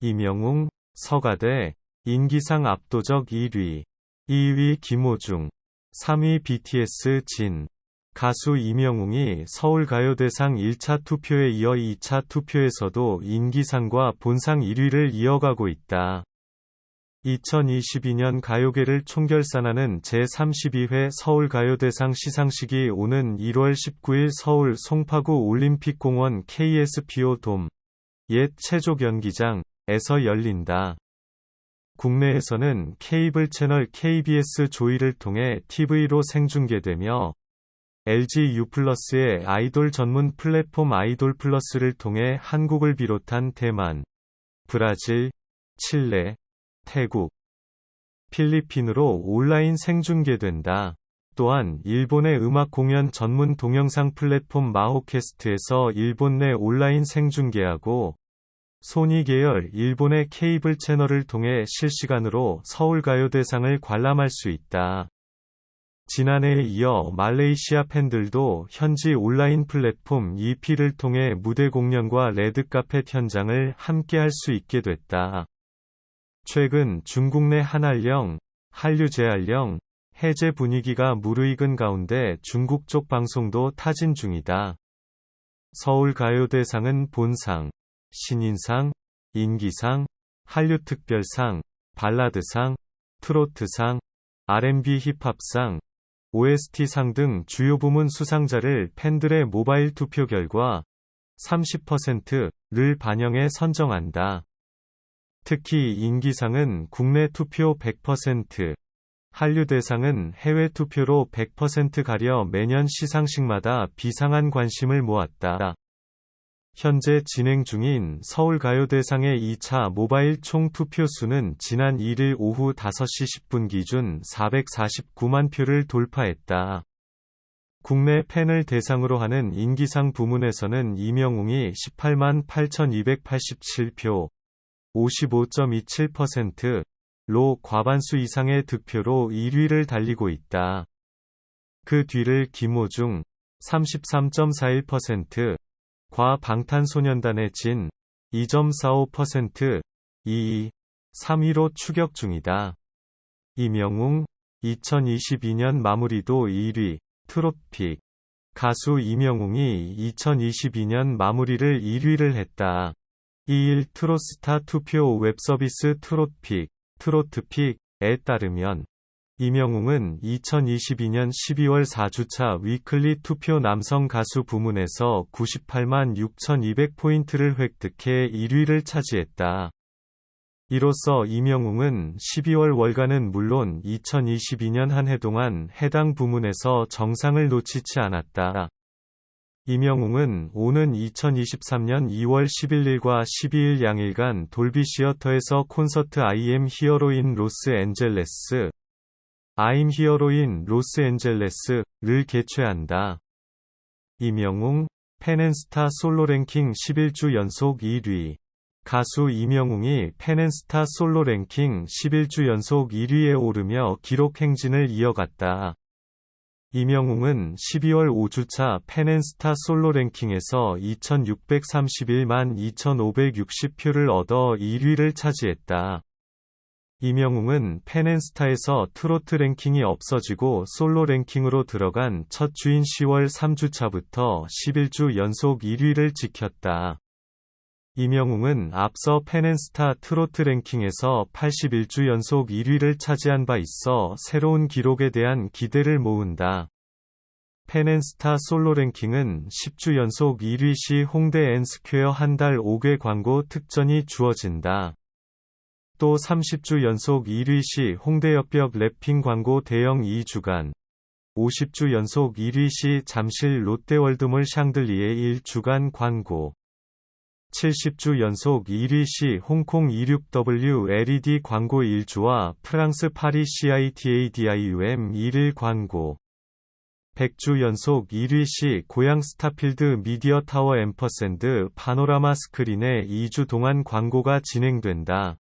이명웅, 서가대, 인기상 압도적 1위. 2위 김호중. 3위 BTS 진. 가수 이명웅이 서울가요대상 1차 투표에 이어 2차 투표에서도 인기상과 본상 1위를 이어가고 있다. 2022년 가요계를 총결산하는 제32회 서울가요대상 시상식이 오는 1월 19일 서울 송파구 올림픽공원 KSPO 돔, 옛 체조 경기장 에서 열린다. 국내에서는 케이블 채널 KBS 조이를 통해 TV로 생중계되며 LG U+의 아이돌 전문 플랫폼 아이돌 플러스를 통해 한국을 비롯한 대만, 브라질, 칠레, 태국, 필리핀으로 온라인 생중계된다. 또한 일본의 음악 공연 전문 동영상 플랫폼 마호캐스트에서 일본 내 온라인 생중계하고 소니 계열 일본의 케이블 채널을 통해 실시간으로 서울가요대상을 관람할 수 있다. 지난해에 이어 말레이시아 팬들도 현지 온라인 플랫폼 EP를 통해 무대 공연과 레드카펫 현장을 함께 할 수 있게 됐다. 최근 중국 내 한알령, 한류 재활령, 해제 분위기가 무르익은 가운데 중국 쪽 방송도 타진 중이다. 서울가요대상은 본상, 신인상, 인기상, 한류특별상, 발라드상, 트로트상, R&B 힙합상, OST상 등 주요 부문 수상자를 팬들의 모바일 투표 결과 30%를 반영해 선정한다. 특히 인기상은 국내 투표 100%, 한류 대상은 해외 투표로 100% 가려 매년 시상식마다 비상한 관심을 모았다. 현재 진행 중인 서울가요대상의 2차 모바일 총 투표 수는 지난 1일 오후 5시 10분 기준 449만 표를 돌파했다. 국내 팬을 대상으로 하는 인기상 부문에서는 이명웅이 18만 8287표, 55.27%로 과반수 이상의 득표로 1위를 달리고 있다. 그 뒤를 김호중 33.41%, 과 방탄소년단의 진 2.45%, 2위, 3위로 추격 중이다. 이명웅 2022년 마무리도 1위, 트롯픽. 가수 이명웅이 2022년 마무리를 1위를 했다. 2일 트롯스타 투표 웹서비스 트롯픽, 트로트픽에 따르면 이명웅은 2022년 12월 4주차 위클리 투표 남성 가수 부문에서 98만 6,200포인트를 획득해 1위를 차지했다. 이로써 이명웅은 12월 월간은 물론 2022년 한 해 동안 해당 부문에서 정상을 놓치지 않았다. 이명웅은 오는 2023년 2월 11일과 12일 양일간 돌비 시어터에서 콘서트 I am 히어로인 로스 앤젤레스 I'm 히어로인 로스앤젤레스를 개최한다. 이명웅 펜앤스타 솔로 랭킹 11주 연속 1위 가수 이명웅이 펜앤스타 솔로 랭킹 11주 연속 1위에 오르며 기록 행진을 이어갔다. 이명웅은 12월 5주차 펜앤스타 솔로 랭킹에서 2631만 2560표를 얻어 1위를 차지했다. 이명웅은 펜앤스타에서 트로트 랭킹이 없어지고 솔로 랭킹으로 들어간 첫 주인 10월 3주차부터 11주 연속 1위를 지켰다. 이명웅은 앞서 펜앤스타 트로트 랭킹에서 81주 연속 1위를 차지한 바 있어 새로운 기록에 대한 기대를 모은다. 펜앤스타 솔로 랭킹은 10주 연속 1위 시 홍대 앤스퀘어 한 달 5개 광고 특전이 주어진다. 또 30주 연속 1위 시 홍대 옆벽 랩핑 광고 대형 2주간, 50주 연속 1위 시 잠실 롯데월드몰 샹들리에 1주간 광고, 70주 연속 1위 시 홍콩 26W LED 광고 1주와 프랑스 파리 CITADIUM 1일 광고 100주 연속 1위 시 고양 스타필드 미디어 타워 앰퍼샌드 파노라마 스크린에 2주 동안 광고가 진행된다.